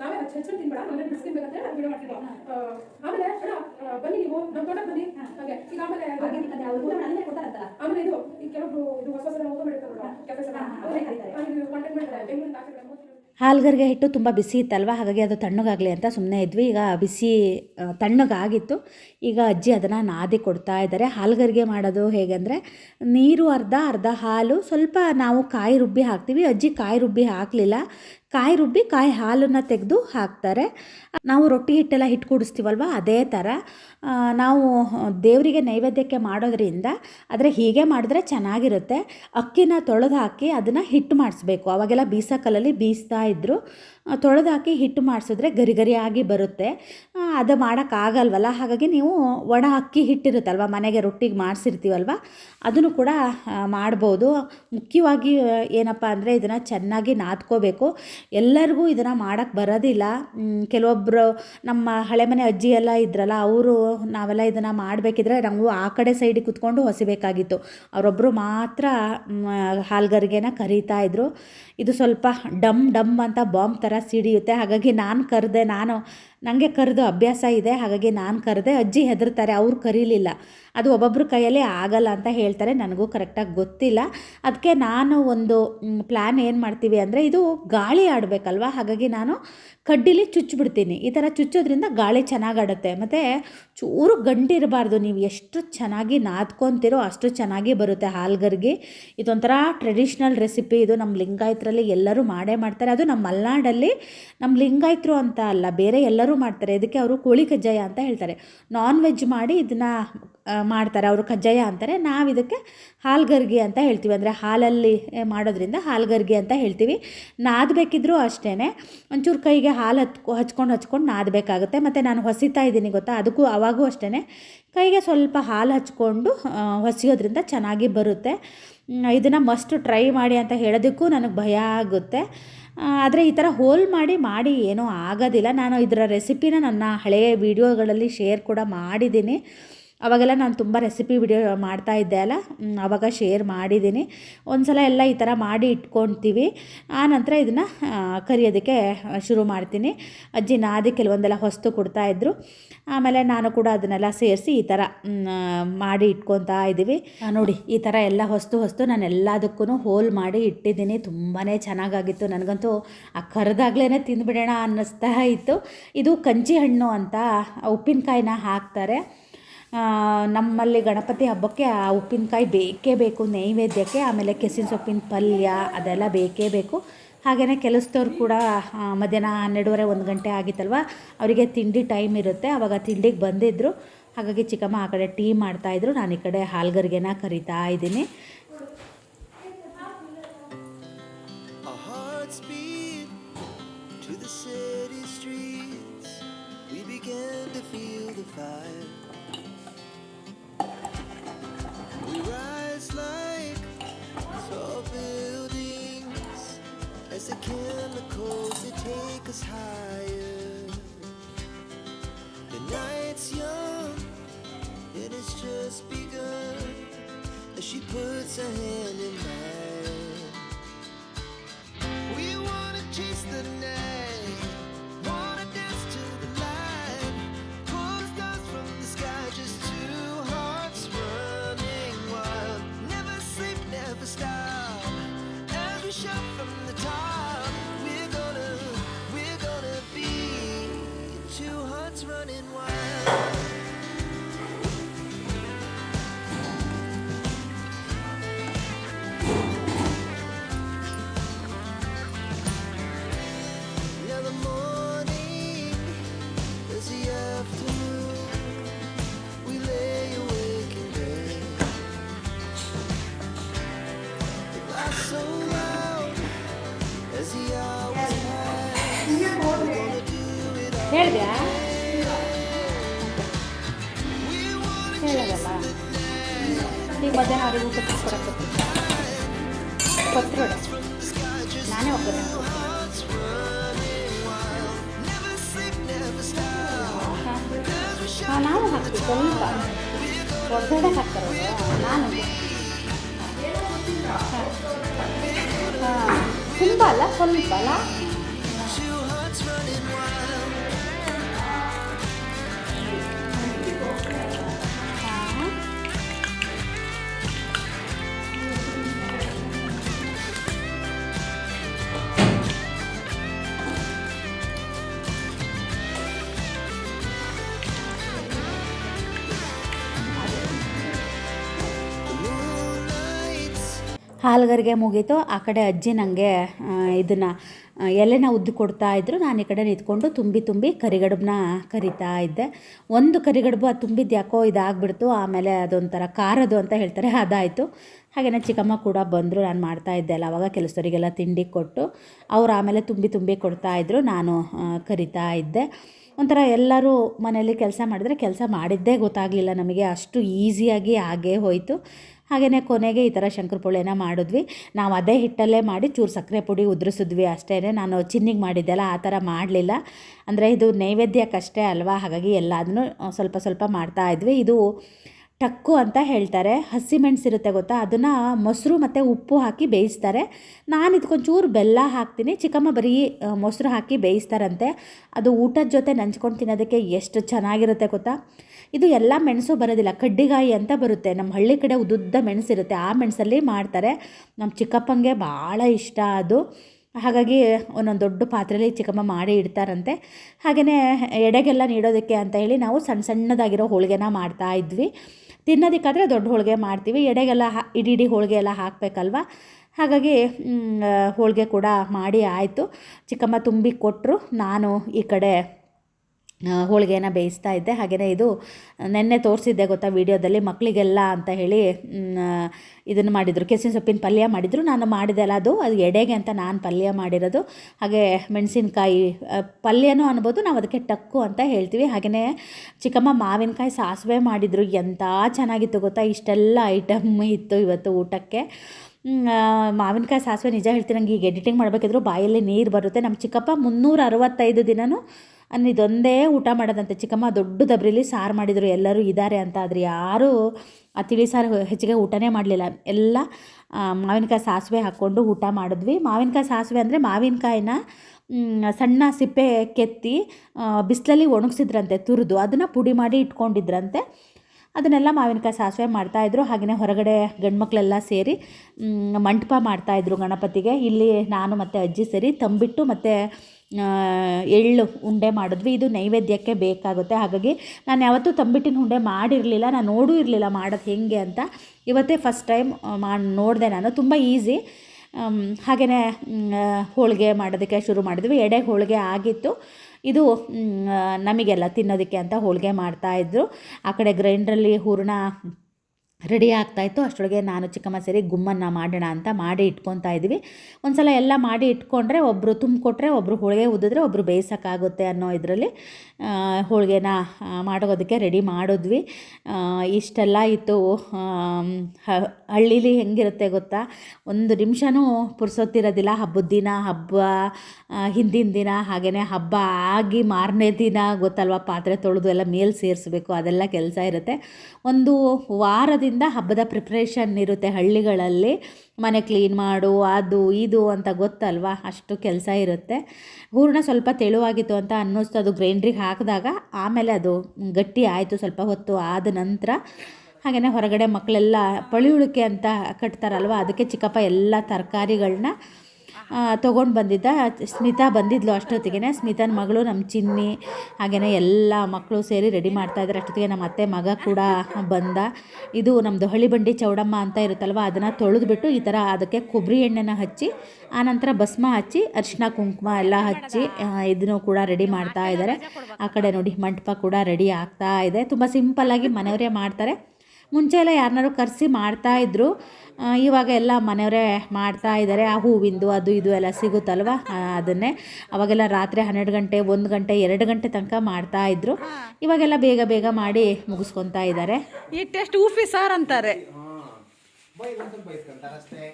ನಾವೇ ಹಚ್ಚ ಹೆಚ್ಚು ತಿನ್ಬೇಡ ಆಮೇಲೆ ಬಿಡಿಸಿ ತಿನ್ಬೇಕಂತ ಹೇಳಿ ವಿಡಿಯೋ ಮಾಡ್ತಿದ್ವಿ ಆಮೇಲೆ ಅಣ್ಣ ಬನ್ನಿ ನೀವು ನಮ್ಮ ತೋಟಕ್ಕೆ ಬನ್ನಿ. ಹಾಗೆ ಈಗ ಆಮೇಲೆ ಆಮೇಲೆ ಇದು ಈ ಕೆಲವರು ಇದು ಹೊಸ ಹೊಸ ಊಟ ಮಾಡಿರ್ತಾರೆ ನೋಡು ಕೆಫೆ ಕಾಂಟ್ಯಾಕ್ಟ್ ಮಾಡ್ತಾರೆ ಬೆಂಗಳೂರು ಆಚೆ ಕಡೆ ಹಾಲ್ಗರ್ಗೆ ಹಿಟ್ಟು ತುಂಬ ಬಿಸಿ ಇತ್ತಲ್ವಾ? ಹಾಗಾಗಿ ಅದು ತಣ್ಣಗಾಗಲಿ ಅಂತ ಸುಮ್ಮನೆ ಇದ್ವಿ. ಈಗ ಬಿಸಿ ತಣ್ಣಗಾಗಿತ್ತು. ಈಗ ಅಜ್ಜಿ ಅದನ್ನು ನಾದಿ ಕೊಡ್ತಾ ಇದ್ದಾರೆ. ಹಾಲ್ಗರ್ಗೆ ಮಾಡೋದು ಹೇಗೆಂದರೆ ನೀರು ಅರ್ಧ ಅರ್ಧ ಹಾಲು ಸ್ವಲ್ಪ ನಾವು ಕಾಯಿ ರುಬ್ಬಿ ಹಾಕ್ತೀವಿ. ಅಜ್ಜಿ ಕಾಯಿ ರುಬ್ಬಿ ಹಾಕಲಿಲ್ಲ. ಕಾಯಿ ರುಬ್ಬಿ ಕಾಯಿ ಹಾಲನ್ನು ತೆಗೆದು ಹಾಕ್ತಾರೆ. ನಾವು ರೊಟ್ಟಿ ಹಿಟ್ಟೆಲ್ಲ ಹಿಟ್ಟು ಕೂಡಿಸ್ತೀವಲ್ವ? ಅದೇ ಥರ. ನಾವು ದೇವರಿಗೆ ನೈವೇದ್ಯಕ್ಕೆ ಮಾಡೋದ್ರಿಂದ ಆದರೆ ಹೀಗೆ ಮಾಡಿದ್ರೆ ಚೆನ್ನಾಗಿರುತ್ತೆ. ಅಕ್ಕಿನ ತೊಳೆದು ಹಾಕಿ ಅದನ್ನು ಹಿಟ್ಟು ಮಾಡಿಸ್ಬೇಕು. ಅವಾಗೆಲ್ಲ ಬೀಸಕಲ್ಲಲ್ಲಿ ಬೀಸ್ತಾ ಇದ್ದರು ತೊಳೆದು ಹಾಕಿ ಹಿಟ್ಟು ಮಾಡಿಸಿದ್ರೆ ಗರಿ ಗರಿಯಾಗಿ ಬರುತ್ತೆ. ಅದು ಮಾಡೋಕ್ಕಾಗಲ್ವಲ್ಲ ಹಾಗಾಗಿ ನೀವು ಒಣ ಅಕ್ಕಿ ಹಿಟ್ಟಿರುತ್ತಲ್ವ? ಮನೆಗೆ ರೊಟ್ಟಿಗೆ ಮಾಡಿಸಿರ್ತೀವಲ್ವ? ಅದನ್ನು ಕೂಡ ಮಾಡ್ಬೋದು. ಮುಖ್ಯವಾಗಿ ಏನಪ್ಪ ಅಂದರೆ ಇದನ್ನು ಚೆನ್ನಾಗಿ ನಾದ್ಕೋಬೇಕು. ಎಲ್ಲರಿಗೂ ಇದನ್ನು ಮಾಡೋಕ್ಕೆ ಬರೋದಿಲ್ಲ. ಕೆಲವೊಬ್ಬರು ನಮ್ಮ ಹಳೆ ಮನೆ ಅಜ್ಜಿ ಎಲ್ಲ ಇದ್ರಲ್ಲ, ಅವರು ನಾವೆಲ್ಲ ಇದನ್ನು ಮಾಡಬೇಕಿದ್ರೆ ನಾವು ಆ ಕಡೆ ಸೈಡಿಗೆ ಕುತ್ಕೊಂಡು ಹೊಸಬೇಕಾಗಿತ್ತು. ಅವರೊಬ್ಬರು ಮಾತ್ರ ಹಾಲ್ಗರಿಗೆನ ಕರೀತಾ ಇದ್ರು. ಇದು ಸ್ವಲ್ಪ ಡಮ್ ಡಮ್ ಅಂತ ಬಾಂಬ್ ಥರ ಸಿಡಿಯುತ್ತೆ. ಹಾಗಾಗಿ ನಾನು ಕರೆದೆ, ನಾನು ನನಗೆ ಕರೆದು ಅಭ್ಯಾಸ ಇದೆ, ಹಾಗಾಗಿ ನಾನು ಕರೆದೆ ಅಜ್ಜಿ ಹೆದರ್ತಾರೆ, ಅವ್ರು ಕರೀಲಿಲ್ಲ. ಅದು ಒಬ್ಬೊಬ್ಬರ ಕೈಯಲ್ಲಿ ಆಗಲ್ಲ ಅಂತ ಹೇಳ್ತಾರೆ, ನನಗೂ ಕರೆಕ್ಟಾಗಿ ಗೊತ್ತಿಲ್ಲ. ಅದಕ್ಕೆ ನಾನು ಒಂದು ಪ್ಲ್ಯಾನ್ ಏನು ಮಾಡ್ತೀವಿ ಅಂದರೆ ಇದು ಗಾಳಿ ಆಡಬೇಕಲ್ವ? ಹಾಗಾಗಿ ನಾನು ಕಡ್ಡಿಲಿ ಚುಚ್ಚಿಬಿಡ್ತೀನಿ ಈ ಥರ ಚುಚ್ಚೋದ್ರಿಂದ ಗಾಳಿ ಚೆನ್ನಾಗಿ ಆಡುತ್ತೆ ಮತ್ತು ಚೂರು ಗಂಟಿರಬಾರ್ದು. ನೀವು ಎಷ್ಟು ಚೆನ್ನಾಗಿ ನಾದ್ಕೊತಿರೋ ಅಷ್ಟು ಚೆನ್ನಾಗಿ ಬರುತ್ತೆ ಹಾಲ್ಗರ್ಗಿ. ಇದೊಂಥರ ಟ್ರೆಡಿಷ್ನಲ್ ರೆಸಿಪಿ ಇದು ನಮ್ಮ ಲಿಂಗಾಯತರಲ್ಲಿ ಎಲ್ಲರೂ ಮಾಡೇ ಮಾಡ್ತಾರೆ. ಅದು ನಮ್ಮ ಮಲೆನಾಡಲ್ಲಿ ನಮ್ಮ ಲಿಂಗಾಯತರು ಅಂತ ಅಲ್ಲ, ಬೇರೆ ಎಲ್ಲರೂ ಮಾಡ್ತಾರೆ. ಇದಕ್ಕೆ ಅವರು ಕೋಳಿ ಕಜ್ಜಾಯ ಅಂತ ಹೇಳ್ತಾರೆ. ನಾನ್ ವೆಜ್ ಮಾಡಿ ಇದನ್ನು ಮಾಡ್ತಾರೆ. ಅವರು ಕಜ್ಜಾಯ ಅಂತಾರೆ. ನಾವು ಇದಕ್ಕೆ ಹಾಲ್ಗರ್ಗಿ ಅಂತ ಹೇಳ್ತೀವಿ. ಅಂದರೆ ಹಾಲಲ್ಲಿ ಮಾಡೋದ್ರಿಂದ ಹಾಲ್ಗರ್ಗಿ ಅಂತ ಹೇಳ್ತೀವಿ. ನಾದಬೇಕಿದ್ರೂ ಅಷ್ಟೇ ಒಂಚೂರು ಕೈಗೆ ಹಾಲು ಹತ್ಕೊ ಹಚ್ಕೊಂಡು ಹಚ್ಕೊಂಡು ನಾದಬೇಕಾಗುತ್ತೆ. ಮತ್ತು ನಾನು ಹೊಸಿತಾ ಇದ್ದೀನಿ ಗೊತ್ತಾ? ಅದಕ್ಕೂ ಅವಾಗೂ ಅಷ್ಟೇ ಕೈಗೆ ಸ್ವಲ್ಪ ಹಾಲು ಹಚ್ಕೊಂಡು ಹೊಸಿಯೋದ್ರಿಂದ ಚೆನ್ನಾಗಿ ಬರುತ್ತೆ. ಇದನ್ನು ಮಸ್ಟ್ ಟ್ರೈ ಮಾಡಿ ಅಂತ ಹೇಳೋದಕ್ಕೂ ನನಗೆ ಭಯ ಆಗುತ್ತೆ. ಆದರೆ ಈ ಥರ ಹೋಲ್ ಮಾಡಿ ಮಾಡಿ ಏನೂ ಆಗೋದಿಲ್ಲ. ನಾನು ಇದರ ರೆಸಿಪಿನ ನನ್ನ ಹಳೆಯ ವೀಡಿಯೋಗಳಲ್ಲಿ ಶೇರ್ ಕೂಡ ಮಾಡಿದ್ದೀನಿ. ಅವಾಗೆಲ್ಲ ನಾನು ತುಂಬ ರೆಸಿಪಿ ವಿಡಿಯೋ ಮಾಡ್ತಾ ಇದ್ದೆ ಅಲ್ಲ? ಆವಾಗ ಶೇರ್ ಮಾಡಿದ್ದೀನಿ. ಒಂದು ಸಲ ಎಲ್ಲ ಈ ಥರ ಮಾಡಿ ಇಟ್ಕೊಳ್ತೀವಿ ಆನಂತರ ಇದನ್ನು ಕರಿಯೋದಕ್ಕೆ ಶುರು ಮಾಡ್ತೀನಿ. ಅಜ್ಜಿ ನಾದಿ ಕೆಲವೊಂದೆಲ್ಲ ಹೊಸ್ತು ಕೊಡ್ತಾಯಿದ್ರು ಆಮೇಲೆ ನಾನು ಕೂಡ ಅದನ್ನೆಲ್ಲ ಸೇರಿಸಿ ಈ ಥರ ಮಾಡಿ ಇಟ್ಕೊತಾ ಇದ್ದೀವಿ. ನೋಡಿ. ಈ ಥರ ಎಲ್ಲ ಹೊಸ್ತು ಹೊಸ್ತು ನಾನು ಎಲ್ಲದಕ್ಕೂ ಹೋಲ್ ಮಾಡಿ ಇಟ್ಟಿದ್ದೀನಿ. ತುಂಬಾ ಚೆನ್ನಾಗಾಗಿತ್ತು. ನನಗಂತೂ ಆ ಕರೆದಾಗ್ಲೇ ತಿಂದುಬಿಡೋಣ ಅನ್ನಿಸ್ತಾ ಇತ್ತು. ಇದು ಕಂಚಿ ಹಣ್ಣು ಅಂತ ಉಪ್ಪಿನಕಾಯಿನ ಹಾಕ್ತಾರೆ. ಆ, ನಮ್ಮಲ್ಲಿ ಗಣಪತಿ ಹಬ್ಬಕ್ಕೆ ಆ ಉಪ್ಪಿನಕಾಯಿ ಬೇಕೇ ಬೇಕು, ನೈವೇದ್ಯಕ್ಕೆ, ಆಮೇಲೆ ಕೆಸಿನ ಸೊಪ್ಪಿನ ಪಲ್ಯ ಅದೆಲ್ಲ ಬೇಕೇ ಬೇಕು. ಹಾಗೆಯೇ ಕೆಲಸದವ್ರು ಕೂಡ ಮಧ್ಯಾಹ್ನ ಹನ್ನೆರಡುವರೆ ಒಂದು ಗಂಟೆ ಆಗಿತ್ತಲ್ವ, ಅವರಿಗೆ ತಿಂಡಿ ಟೈಮ್ ಇರುತ್ತೆ. ಆವಾಗ ತಿಂಡಿಗೆ ಬಂದಿದ್ದರು ಹಾಗಾಗಿ ಚಿಕ್ಕಮ್ಮ ಆ ಕಡೆ ಟೀ ಮಾಡ್ತಾಯಿದ್ರು ನಾನು ಈ ಕಡೆ ಹಾಲ್ಗರ್ಗೆನ ಕರಿತಾ ಇದ್ದೀನಿ. The chemicals that take us higher. The night's young and it's just begun as she puts her hand in mine. ಹೇಳಿದ್ಯಾ? We wanna ಹೇಳೋದಲ್ಲ. ಈಗ ಮಧ್ಯಾಹ್ನ ಅವ್ರಿಗೆ ಊಟ ಕೊಡಕ್ಕೆ ಕೊಟ್ಟರು ನಾನೇ ಒಬ್ಬನೇ hearts running wild. Never sleep, never stop. ಹಾಂ ನಾನು ಹಾಕ್ತೀವಿ ಸ್ವಲ್ಪ. ಹೊರಗಡೆ ಹಾಕ್ತಾರೆ ಅವ್ರು. ನಾನು ಹಾಂ. ತುಂಬ ಅಲ್ಲ ಸ್ವಲ್ಪ ಅಲ್ಲ ಹಾಲ್ಗರಿಗೆ ಮುಗೀತು. ಆ ಕಡೆ ಅಜ್ಜಿ ನನಗೆ ಇದನ್ನು ಎಲೆನ ಉದ್ದು ಕೊಡ್ತಾ ಇದ್ದರು ನಾನು ಈ ಕಡೆ ನಿಂತ್ಕೊಂಡು ತುಂಬಿ ತುಂಬಿ ಕರಿಗಡುಬನ್ನ ಕರಿತಾ ಇದ್ದೆ. ಒಂದು ಕರಿಗಡುಬು ಅದು ತುಂಬಿದ್ದು ಯಾಕೋ ಇದಾಗ್ಬಿಡ್ತು. ಆಮೇಲೆ ಅದೊಂಥರ ಖಾರದು ಅಂತ ಹೇಳ್ತಾರೆ, ಅದಾಯಿತು. ಹಾಗೆಯೇ ಚಿಕ್ಕಮ್ಮ ಕೂಡ ಬಂದರು. ನಾನು ಮಾಡ್ತಾ ಇದ್ದೆ ಅಲ್ಲ, ಅವಾಗ ಕೆಲಸದವರಿಗೆಲ್ಲ ತಿಂಡಿ ಕೊಟ್ಟು. ಅವ್ರು ಆಮೇಲೆ ತುಂಬಿ ತುಂಬಿ ಕೊಡ್ತಾಯಿದ್ರು ನಾನು ಕರಿತಾ ಇದ್ದೆ. ಒಂಥರ ಎಲ್ಲರೂ ಮನೆಯಲ್ಲಿ ಕೆಲಸ ಮಾಡಿದರೆ ಕೆಲಸ ಮಾಡಿದ್ದೇ ಗೊತ್ತಾಗಲಿಲ್ಲ ನಮಗೆ. ಅಷ್ಟು ಈಸಿಯಾಗಿ ಆಗೇ ಹೋಯಿತು. ಹಾಗೆಯೇ ಕೊನೆಗೆ ಈ ಥರ ಶಂಕರಪುಳೆನ ಮಾಡಿದ್ವಿ. ನಾವು ಅದೇ ಹಿಟ್ಟಲ್ಲೇ ಮಾಡಿ ಚೂರು ಸಕ್ಕರೆ ಪುಡಿ ಉದುರಿಸಿದ್ವಿ ಅಷ್ಟೇ ನಾನು ಚಿನ್ನಿಗೆ ಮಾಡಿದ್ದೆಲ್ಲ ಆ ಥರ ಮಾಡಲಿಲ್ಲ. ಅಂದರೆ ಇದು ನೈವೇದ್ಯಕ್ಕಷ್ಟೇ ಅಲ್ವಾ? ಹಾಗಾಗಿ ಎಲ್ಲದನ್ನೂ ಸ್ವಲ್ಪ ಸ್ವಲ್ಪ ಮಾಡ್ತಾ ಇದ್ವಿ. ಇದು ಟಕ್ಕು ಅಂತ ಹೇಳ್ತಾರೆ. ಹಸಿಮೆಣಸಿರುತ್ತೆ ಗೊತ್ತಾ? ಅದನ್ನು ಮೊಸರು ಮತ್ತು ಉಪ್ಪು ಹಾಕಿ ಬೇಯಿಸ್ತಾರೆ. ನಾನು ಇದಕ್ಕೊಂಚೂರು ಬೆಲ್ಲ ಹಾಕ್ತೀನಿ. ಚಿಕ್ಕಮ್ಮ ಬರೀ ಮೊಸರು ಹಾಕಿ ಬೇಯಿಸ್ತಾರಂತೆ. ಅದು ಊಟದ ಜೊತೆ ನಂಚ್ಕೊಂಡು ತಿನ್ನೋದಕ್ಕೆ ಎಷ್ಟು ಚೆನ್ನಾಗಿರುತ್ತೆ ಗೊತ್ತಾ? ಇದು ಎಲ್ಲ ಮೆಣಸು ಬರೋದಿಲ್ಲ. ಕಡ್ಡಿಗಾಯಿ ಅಂತ ಬರುತ್ತೆ. ನಮ್ಮ ಹಳ್ಳಿ ಕಡೆ ಉದ್ದುದ್ದ ಮೆಣಸಿರುತ್ತೆ. ಆ ಮೆಣಸಲ್ಲಿ ಮಾಡ್ತಾರೆ. ನಮ್ಮ ಚಿಕ್ಕಪ್ಪಂಗೆ ಭಾಳ ಇಷ್ಟ ಅದು. ಹಾಗಾಗಿ ಒಂದೊಂದು ದೊಡ್ಡ ಪಾತ್ರೆಯಲ್ಲಿ ಚಿಕ್ಕಮ್ಮ ಮಾಡಿ ಇಡ್ತಾರಂತೆ. ಹಾಗೆಯೇ ಎಡೆಗೆಲ್ಲ ನೀಡೋದಕ್ಕೆ ಅಂತ ಹೇಳಿ ನಾವು ಸಣ್ಣ ಸಣ್ಣದಾಗಿರೋ ಹೋಳಿಗೆನ ಮಾಡ್ತಾ ಇದ್ವಿ. ತಿನ್ನೋದಕ್ಕಾದರೆ ದೊಡ್ಡ ಹೋಳಿಗೆ ಮಾಡ್ತೀವಿ. ಎಡೆಗೆಲ್ಲ ಇಡೀ ಇಡೀ ಹೋಳಿಗೆ ಎಲ್ಲ ಹಾಕಬೇಕಲ್ವ? ಹಾಗಾಗಿ ಹೋಳಿಗೆ ಕೂಡ ಮಾಡಿ ಆಯಿತು. ಚಿಕ್ಕಮ್ಮ ತುಂಬಿ ಕೊಟ್ಟರು ನಾನು ಈ ಕಡೆ ಹೋಳಿಗೆನ ಬೇಯಿಸ್ತಾ ಇದ್ದೆ. ಹಾಗೆಯೇ ಇದು ನೆನ್ನೆ ತೋರಿಸಿದ್ದೆ ಗೊತ್ತಾ ವೀಡಿಯೋದಲ್ಲಿ ಮಕ್ಕಳಿಗೆಲ್ಲ ಅಂತ ಹೇಳಿ ಇದನ್ನು ಮಾಡಿದರು. ಕೆಸಿನ ಸೊಪ್ಪಿನ ಪಲ್ಯ ಮಾಡಿದರು. ನಾನು ಮಾಡಿದೆ ಅಲ್ಲ ಅದು. ಅದು ಎಡೆಗೆ ಅಂತ ನಾನು ಪಲ್ಯ ಮಾಡಿರೋದು. ಹಾಗೆ ಮೆಣಸಿನ್ಕಾಯಿ ಪಲ್ಯನೂ ಅನ್ಬೋದು. ನಾವು ಅದಕ್ಕೆ ಟಕ್ಕು ಅಂತ ಹೇಳ್ತೀವಿ. ಹಾಗೆಯೇ ಚಿಕ್ಕಮ್ಮ ಮಾವಿನಕಾಯಿ ಸಾಸಿವೆ ಮಾಡಿದರು. ಎಂಥ ಚೆನ್ನಾಗಿತ್ತು ಗೊತ್ತಾ? ಇಷ್ಟೆಲ್ಲ ಐಟಮ್ ಇತ್ತು ಇವತ್ತು ಊಟಕ್ಕೆ. ಮಾವಿನಕಾಯಿ ಸಾಸಿವೆ ನಿಜ ಹೇಳ್ತೀನಿ. ನಂಗೆ ಈಗ ಎಡಿಟಿಂಗ್ ಮಾಡಬೇಕಿದ್ರು ಬಾಯಲ್ಲಿ ನೀರು ಬರುತ್ತೆ. ನಮ್ಮ ಚಿಕ್ಕಪ್ಪ ಮುನ್ನೂರ ಅರವತ್ತೈದು ದಿನವೂ ಅನ್ನ ಇದೊಂದೇ ಊಟ ಮಾಡೋದಂತೆ. ಚಿಕ್ಕಮ್ಮ ದೊಡ್ಡ ದಬ್ರಿಲಿ ಸಾರು ಮಾಡಿದರು. ಎಲ್ಲರೂ ಇದ್ದಾರೆ ಅಂತ ಆದರೆ ಯಾರೂ ಆ ತಿಳಿ ಸಾರು ಹೆಚ್ಚಿಗೆ ಊಟನೇ ಮಾಡಲಿಲ್ಲ. ಎಲ್ಲ ಮಾವಿನಕಾಯಿ ಸಾಸಿವೆ ಹಾಕ್ಕೊಂಡು ಊಟ ಮಾಡಿದ್ವಿ. ಮಾವಿನಕಾಯಿ ಸಾಸಿವೆ ಅಂದರೆ ಮಾವಿನಕಾಯಿನ ಸಣ್ಣ ಸಿಪ್ಪೆ ಕೆತ್ತಿ ಬಿಸಿಲಲ್ಲಿ ಒಣಗಿಸಿದ್ರಂತೆ, ತುರಿದು. ಅದನ್ನು ಪುಡಿ ಮಾಡಿ ಇಟ್ಕೊಂಡಿದ್ರಂತೆ. ಅದನ್ನೆಲ್ಲ ಮಾವಿನಕಾಯಿ ಸಾಸಿವೆ ಮಾಡ್ತಾಯಿದ್ರು ಹಾಗೆಯೇ ಹೊರಗಡೆ ಗಂಡ್ಮಕ್ಳೆಲ್ಲ ಸೇರಿ ಮಂಟಪ ಮಾಡ್ತಾಯಿದ್ರು ಗಣಪತಿಗೆ. ಇಲ್ಲಿ ನಾನು ಮತ್ತು ಅಜ್ಜಿ ಸೇರಿ ತಂಬಿಟ್ಟು ಮತ್ತು ಎಳ್ಳು ಉಂಡೆ ಮಾಡಿದ್ವಿ. ಇದು ನೈವೇದ್ಯಕ್ಕೆ ಬೇಕಾಗುತ್ತೆ. ಹಾಗಾಗಿ ನಾನು ಯಾವತ್ತೂ ತಂಬಿಟ್ಟಿನ ಉಂಡೆ ಮಾಡಿರಲಿಲ್ಲ. ನಾನು ನೋಡೂ ಇರಲಿಲ್ಲ ಮಾಡೋದು ಹೇಗೆ ಅಂತ. ಇವತ್ತೇ ಫಸ್ಟ್ ಟೈಮ್ ಮಾಡಿ ನೋಡಿದೆ ನಾನು. ತುಂಬ ಈಸಿ ಹಾಗೆಯೇ ಹೋಳಿಗೆ ಮಾಡೋದಕ್ಕೆ ಶುರು ಮಾಡಿದ್ವಿ. ಎಡೆ ಹೋಳಿಗೆ ಆಗಿತ್ತು. ಇದು ನಮಗೆಲ್ಲ ತಿನ್ನೋದಕ್ಕೆ ಅಂತ ಹೋಳಿಗೆ ಮಾಡ್ತಾಯಿದ್ರು ಆ ಕಡೆ ಗ್ರೈಂಡ್ರಲ್ಲಿ ಹೂರಣ ರೆಡಿ ಆಗ್ತಾಯಿತ್ತು ಅಷ್ಟರೊಳಗೆ ನಾನು ಚಿಕ್ಕಮ್ಮ ಸೇರಿ ಗುಮ್ಮನ್ನ ಮಾಡೋಣ ಅಂತ ಮಾಡಿ ಇಟ್ಕೊತಾ ಇದ್ವಿ. ಒಂದು ಸಲ ಎಲ್ಲ ಮಾಡಿ ಇಟ್ಕೊಂಡ್ರೆ ಒಬ್ಬರು ತುಂಬಿಕೊಟ್ರೆ ಒಬ್ಬರು ಹೋಳಿಗೆ ಉದ್ದಿದ್ರೆ ಒಬ್ಬರು ಬೇಯಿಸೋಕ್ಕಾಗುತ್ತೆ ಅನ್ನೋ ಇದರಲ್ಲಿ ಹೋಳಿಗೆನ ಮಾಡೋದಕ್ಕೆ ರೆಡಿ ಮಾಡಿದ್ವಿ. ಇಷ್ಟೆಲ್ಲ ಇತ್ತು. ಹಳ್ಳೀಲಿ ಹೆಂಗಿರುತ್ತೆ ಗೊತ್ತಾ? ಒಂದು ನಿಮಿಷನೂ ಪುರ್ಸೊತ್ತಿರೋದಿಲ್ಲ. ಹಬ್ಬದ ದಿನ, ಹಬ್ಬ ಹಿಂದಿನ ದಿನ ಹಾಗೆಯೇ ಹಬ್ಬ ಆಗಿ ಮಾರನೇ ದಿನ ಗೊತ್ತಲ್ವ? ಪಾತ್ರೆ ತೊಳೆದು ಎಲ್ಲ ಮೇಲೆ ಸೇರಿಸ್ಬೇಕು. ಅದೆಲ್ಲ ಕೆಲಸ ಇರುತ್ತೆ. ಒಂದು ವಾರದಿಂದ ಹಬ್ಬದ ಪ್ರಿಪ್ರೇಷನ್ ಇರುತ್ತೆ ಹಳ್ಳಿಗಳಲ್ಲಿ. ಮನೆ ಕ್ಲೀನ್ ಮಾಡು, ಅದು, ಇದು ಅಂತ ಗೊತ್ತಲ್ವಾ? ಅಷ್ಟು ಕೆಲಸ ಇರುತ್ತೆ. ಹೂರಣ ಸ್ವಲ್ಪ ತೆಳುವಾಗಿತ್ತು ಅಂತ ಅನ್ನಿಸ್ತು. ಅದು ಗ್ರೈಂಡ್ರಿಗೆ ಹಾಕಿದಾಗ ಆಮೇಲೆ ಅದು ಗಟ್ಟಿ ಆಯಿತು, ಸ್ವಲ್ಪ ಹೊತ್ತು ಆದ ನಂತರ. ಹಾಗೆಯೇ ಹೊರಗಡೆ ಮಕ್ಕಳೆಲ್ಲ ಪಳಿಯುಳಿಕೆ ಅಂತ ಕಟ್ತಾರಲ್ವ? ಅದಕ್ಕೆ ಚಿಕ್ಕಪ್ಪ ಎಲ್ಲ ತರಕಾರಿಗಳನ್ನ ತೊಗೊಂಡು ಬಂದಿದ್ದ. ಸ್ಮಿತಾ ಬಂದಿದ್ಲು ಅಷ್ಟೊತ್ತಿಗೆ ಸ್ಮಿತಾನ ಮಗಳು ನಮ್ಮ ಚಿನ್ನಿ ಹಾಗೆಯೇ ಎಲ್ಲ ಮಕ್ಕಳು ಸೇರಿ ರೆಡಿ ಮಾಡ್ತಾಯಿದ್ದಾರೆ ಅಷ್ಟೊತ್ತಿಗೆ ನಮ್ಮ ಅತ್ತೆ ಮಗ ಕೂಡ ಬಂದ. ಇದು ನಮ್ಮದು ಹಳಿಬಂಡಿ ಚೌಡಮ್ಮ ಅಂತ ಇರುತ್ತಲ್ವ, ಅದನ್ನು ತೊಳೆದುಬಿಟ್ಟು ಈ ಥರ ಅದಕ್ಕೆ ಕೊಬ್ಬರಿ ಎಣ್ಣೆನ ಹಚ್ಚಿ ಆನಂತರ ಭಸ್ಮ ಹಚ್ಚಿ ಅರಿಶಿನ ಕುಂಕುಮ ಎಲ್ಲ ಹಚ್ಚಿ ಇದನ್ನು ಕೂಡ ರೆಡಿ ಮಾಡ್ತಾ ಇದ್ದಾರೆ ಆ ಕಡೆ ನೋಡಿ, ಮಂಟಪ ಕೂಡ ರೆಡಿ ಆಗ್ತಾ ಇದೆ. ತುಂಬ ಸಿಂಪಲ್ಲಾಗಿ ಮನೆಯವರೇ ಮಾಡ್ತಾರೆ. ಮುಂಚೆ ಎಲ್ಲ ಯಾರನ್ನಾರು ಕರೆಸಿ ಮಾಡ್ತಾಯಿದ್ರು ಇವಾಗ ಎಲ್ಲ ಮನೆಯವರೇ ಮಾಡ್ತಾ ಇದ್ದಾರೆ ಆ ಹೂವಿಂದು ಅದು ಇದು ಎಲ್ಲ ಸಿಗುತ್ತಲ್ವ? ಅದನ್ನೇ. ಅವಾಗೆಲ್ಲ ರಾತ್ರಿ ಹನ್ನೆರಡು ಗಂಟೆ ಒಂದು ಗಂಟೆ ಎರಡು ಗಂಟೆ ತನಕ ಮಾಡ್ತಾ ಇದ್ರು. ಇವಾಗೆಲ್ಲ ಬೇಗ ಬೇಗ ಮಾಡಿ ಮುಗಿಸ್ಕೊತಾ ಇದ್ದಾರೆ ಈ ಟೆಸ್ಟ್ ಉಫಿ ಸಾರ್ ಅಂತಾರೆ.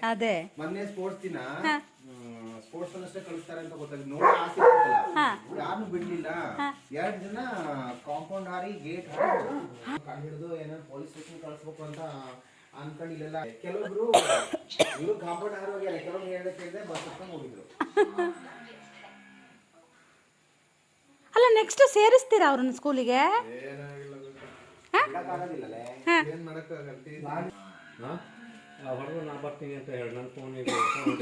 ಅದೇ. ಮೊನ್ನೆ ಸ್ಪೋರ್ಟ್ಸ್ ದಿನ ಸ್ಪೋರ್ಟ್ಸ್ ಅಷ್ಟೇ ಕಳಿಸ್ತಾರೆ ಅಂತ ಗೊತ್ತಾಗಿ ನೋಡಿ ಆಸೆ ಇರ್ತಲ್ಲ ಯಾರನ್ನು ಬಿಡ್ಲಿಲ್ಲ. ಎರಡ್ ಜನ ಕಾಂಪೌಂಡ್ ಹಾರಿ ಗೇಟ್ ಹಾರಿ. ಹಿಡಿದು ಏನೋ ಪೊಲೀಸ್ ಸ್ಟೇಷನ್ ಕಳಿಸ್ಬೇಕು ಅಂತ ಅನ್ಕೊಂಡಿಲ್ಲ ಇಲ್ಲೆಲ್ಲ. ಕೆಲವೊಬ್ರು ಇವ್ರು ಕಾಂಪೌಂಡ್ ಹಾರಿ ಹೋಗ್ಯಾರ ಕೆಲವ್ರು ಹೇಳ್ದೆ ಕೇಳಿದೆ ಬಸ್ ಹತ್ಕೊಂಡು ಹೋಗಿದ್ರು. ಅಲ್ಲ ನೆಕ್ಸ್ಟ್ ಸೇರಿಸ್ತೀರಾ ಅವ್ರನ್ನ ಸ್ಕೂಲಿಗೆ ಏನ್ ಮಾಡಕ್ಕಾಗಲ್ಲ ಹೊರಗು ನಾ ಬರ್ತೀನಿ ಅಂತ ಹೇಳಿ ನನ್ನ ಫೋನಿಗೆ ಫೋನ್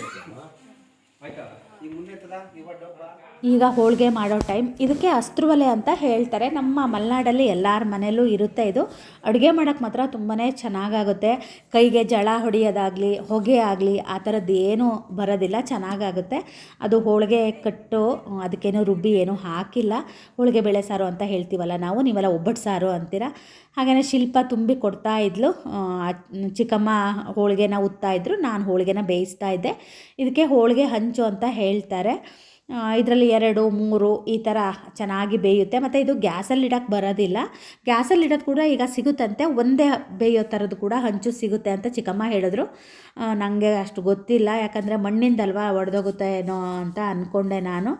ಈಗ ಹೋಳಿಗೆ ಮಾಡೋ ಟೈಮ್. ಇದಕ್ಕೆ ಅಸ್ತ್ರುವಲೆ ಅಂತ ಹೇಳ್ತಾರೆ. ನಮ್ಮ ಮಲೆನಾಡಲ್ಲಿ ಎಲ್ಲರ ಮನೆಯಲ್ಲೂ ಇರುತ್ತೆ ಇದು. ಅಡುಗೆ ಮಾಡೋಕ್ಕೆ ಮಾತ್ರ ತುಂಬಾ ಚೆನ್ನಾಗಾಗುತ್ತೆ. ಕೈಗೆ ಜಳ ಹೊಡೆಯೋದಾಗಲಿ, ಹೊಗೆ ಆಗಲಿ, ಆ ಥರದ್ದು ಏನೂ ಬರೋದಿಲ್ಲ. ಚೆನ್ನಾಗಾಗುತ್ತೆ. ಅದು ಹೋಳಿಗೆ ಕಟ್ಟು, ಅದಕ್ಕೇನು ರುಬ್ಬಿ ಏನೂ ಹಾಕಿಲ್ಲ. ಹೋಳಿಗೆ ಬೇಳೆ ಸಾರು ಅಂತ ಹೇಳ್ತೀವಲ್ಲ ನಾವು, ನೀವೆಲ್ಲ ಒಬ್ಬಟ್ಟು ಸಾರು ಅಂತೀರ? ಹಾಗೆಯೇ ಶಿಲ್ಪ ತುಂಬಿ ಕೊಡ್ತಾ ಇದ್ಲು. ಚಿಕ್ಕಮ್ಮ ಹೋಳಿಗೆನ ಉತ್ತಾ ಇದ್ರು. ನಾನು ಹೋಳಿಗೆನ ಬೇಯಿಸ್ತಾ ಇದ್ದೆ. ಇದಕ್ಕೆ ಹೋಳಿಗೆ ಹಂಚು ಅಂತ ಹೇಳ್ತಾರೆ. ಇದರಲ್ಲಿ ಎರಡು, ಮೂರು ಈ ಥರ ಚೆನ್ನಾಗಿ ಬೇಯುತ್ತೆ. ಮತ್ತು ಇದು ಗ್ಯಾಸಲ್ಲಿ ಇಡೋಕ್ಕೆ ಬರೋದಿಲ್ಲ. ಗ್ಯಾಸಲ್ಲಿ ಇಡೋದು ಕೂಡ ಈಗ ಸಿಗುತ್ತಂತೆ. ಒಂದೇ ಬೇಯೋ ಥರದ್ದು ಕೂಡ ಹಂಚು ಸಿಗುತ್ತೆ ಅಂತ ಚಿಕ್ಕಮ್ಮ ಹೇಳಿದ್ರು. ನನಗೆ ಅಷ್ಟು ಗೊತ್ತಿಲ್ಲ. ಯಾಕಂದರೆ ಮಣ್ಣಿಂದಲ್ವಾ ಒಡೆದೋಗುತ್ತೆ ಏನೋ ಅಂತ ಅಂದ್ಕೊಂಡೆ ನಾನು.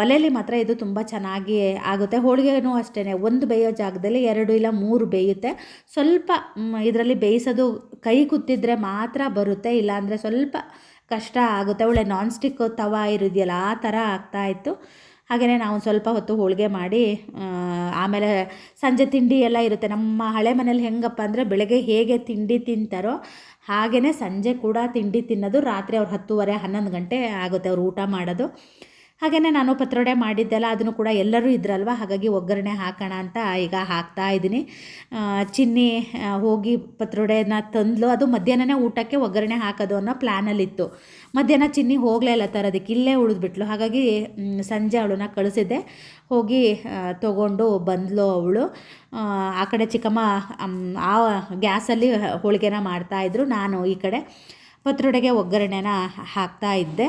ಒಲೆಯಲ್ಲಿ ಮಾತ್ರ ಇದು ತುಂಬ ಚೆನ್ನಾಗಿ ಆಗುತ್ತೆ. ಹೋಳಿಗೆನೂ ಅಷ್ಟೇ ಒಂದು ಬೇಯೋ ಜಾಗದಲ್ಲಿ ಎರಡು ಇಲ್ಲ ಮೂರು ಬೇಯುತ್ತೆ. ಸ್ವಲ್ಪ ಇದರಲ್ಲಿ ಬೇಯಿಸೋದು ಕೈ ಕುತ್ತಿದ್ರೆ ಮಾತ್ರ ಬರುತ್ತೆ. ಇಲ್ಲಾಂದರೆ ಸ್ವಲ್ಪ ಕಷ್ಟ ಆಗುತ್ತೆ. ಒಳ್ಳೆ ನಾನ್ ಸ್ಟಿಕ್ ತವ ಇರೋದೆಯಲ್ಲ, ಆ ಥರ ಆಗ್ತಾಯಿತ್ತು ಹಾಗೆಯೇ ನಾವು ಸ್ವಲ್ಪ ಹೊತ್ತು ಹೋಳಿಗೆ ಮಾಡಿ ಆಮೇಲೆ ಸಂಜೆ ತಿಂಡಿ ಎಲ್ಲ ಇರುತ್ತೆ. ನಮ್ಮ ಹಳೆ ಮನೇಲಿ ಹೆಂಗಪ್ಪ ಅಂದರೆ ಬೆಳಗ್ಗೆ ಹೇಗೆ ತಿಂಡಿ ತಿಂತಾರೋ ಹಾಗೆಯೇ ಸಂಜೆ ಕೂಡ ತಿಂಡಿ ತಿನ್ನೋದು, ರಾತ್ರಿ ಅವ್ರು ಹತ್ತುವರೆ ಹನ್ನೊಂದು ಗಂಟೆ ಆಗುತ್ತೆ ಅವ್ರು ಊಟ ಮಾಡೋದು. ಹಾಗೆಯೇ ನಾನು ಪತ್ರೊಡೆ ಮಾಡಿದ್ದೆಲ್ಲ ಅದನ್ನು ಕೂಡ ಎಲ್ಲರೂ ಇದ್ರಲ್ವ? ಹಾಗಾಗಿ ಒಗ್ಗರಣೆ ಹಾಕೋಣ ಅಂತ ಈಗ ಹಾಕ್ತಾ ಇದ್ದೀನಿ. ಚಿನ್ನಿ ಹೋಗಿ ಪತ್ರೊಡೆನ ತಂದ್ಲು. ಅದು ಮಧ್ಯಾಹ್ನನೇ ಊಟಕ್ಕೆ ಒಗ್ಗರಣೆ ಹಾಕೋದು ಅನ್ನೋ ಪ್ಲ್ಯಾನಲ್ಲಿತ್ತು ಮಧ್ಯಾಹ್ನ ಚಿನ್ನಿ ಹೋಗಲೇ ಇಲ್ಲ ತರೋದಕ್ಕೆ, ಇಲ್ಲೇ ಉಳಿದ್ಬಿಟ್ಲು. ಹಾಗಾಗಿ ಸಂಜೆ ಅವಳನ್ನ ಕಳಿಸಿದ್ದೆ. ಹೋಗಿ ತಗೊಂಡು ಬಂದ್ಲು ಅವಳು. ಆ ಕಡೆ ಚಿಕ್ಕಮ್ಮ ಆ ಗ್ಯಾಸಲ್ಲಿ ಹೋಳಿಗೆನ ಮಾಡ್ತಾಯಿದ್ರು ನಾನು ಈ ಕಡೆ ಪತ್ರೊಡೆಗೆ ಒಗ್ಗರಣೆನ ಹಾಕ್ತಾ ಇದ್ದೆ.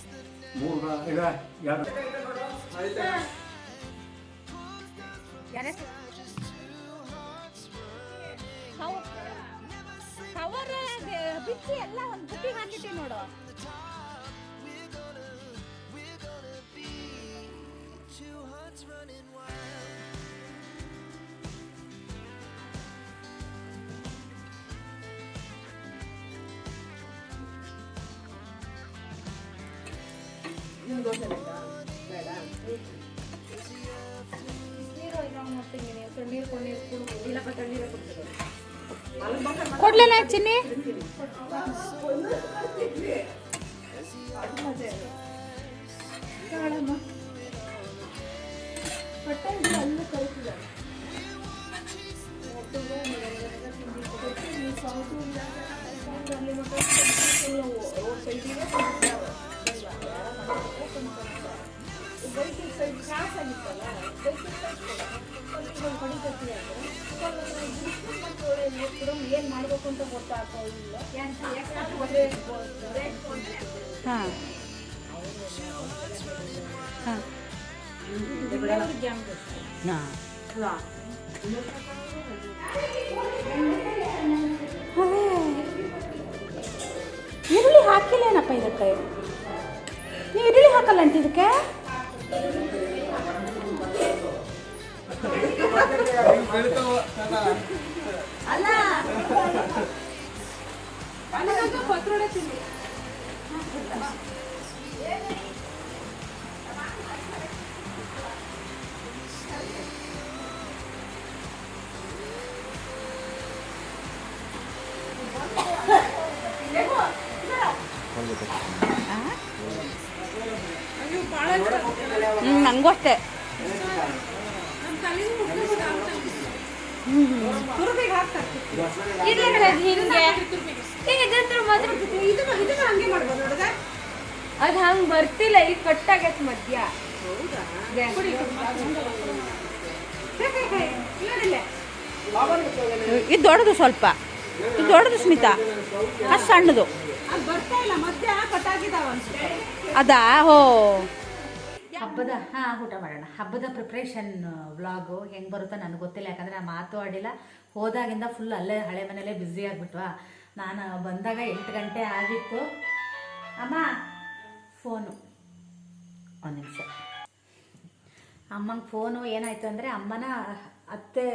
ಮೂರ್ಗ ಈಗ ಯಾರು? ಕವರ್ ಬಿಚ್ಚಿ ಎಲ್ಲ ಒಂದು ಬುಟ್ಟಿ ಹಾಕಿಟ್ಟಿ ನೋಡು. ಇದು ಸೇರಿದೆ. ಅದರ ಜೊತೆಗೆ 1/2 ಚಿನ್ನಿ. ಹಾಂ. ಹಾಂ. ಈರುಳ್ಳಿ ಹಾಕಿಲ್ಲೇನಪ್ಪ ಇದಕ್ಕೆ? ನೀವು ಈರುಳ್ಳಿ ಹಾಕಲ್ಲ ಅಂತ ಇದಕ್ಕೆ? అలా పండుగ పత్రుడు వచ్చింది ನನಗೂ ಅಷ್ಟೇ ಅದ್ ಹಂಗ್ ಬರ್ತಿಲ್ಲ ಇಲ್ಲಿ ಕಟ್ಟಾಗೈತ್ ಮಧ್ಯ. ಇದು ದೊಡ್ಡದು ಸ್ವಲ್ಪ. ಇದು ದೊಡ್ಡದು ಸ್ಮಿತಾ. ಅದು ಸಣ್ಣದು ಅದಾ? ಹೋ. ಹಬ್ಬದ, ಹಾಂ, ಊಟ ಮಾಡೋಣ. ಹಬ್ಬದ ಪ್ರಿಪ್ರೇಷನ್ ವ್ಲಾಗು ಹೆಂಗ್ ಬರುತ್ತೋ ನನಗೆ ಗೊತ್ತಿಲ್ಲ. ಯಾಕಂದರೆ ನಾನು ಮಾತು ಆಡಿಲ್ಲ. ಹೋದಾಗಿಂದ ಫುಲ್ ಅಲ್ಲೇ ಹಳೆ ಮನೆಯಲ್ಲೇ ಬ್ಯುಸಿ ಆಗಿಬಿಟ್ವಾ. ನಾನು ಬಂದಾಗ ಎಂಟು ಗಂಟೆ ಆಗಿತ್ತು. ಅಮ್ಮ ಫೋನು ಒಂದು ನಿಮಿಷ. ಅಮ್ಮಂಗೆ ಫೋನು ಏನಾಯ್ತು ಅಂದರೆ ಅಮ್ಮನ ಅತ್ತೆ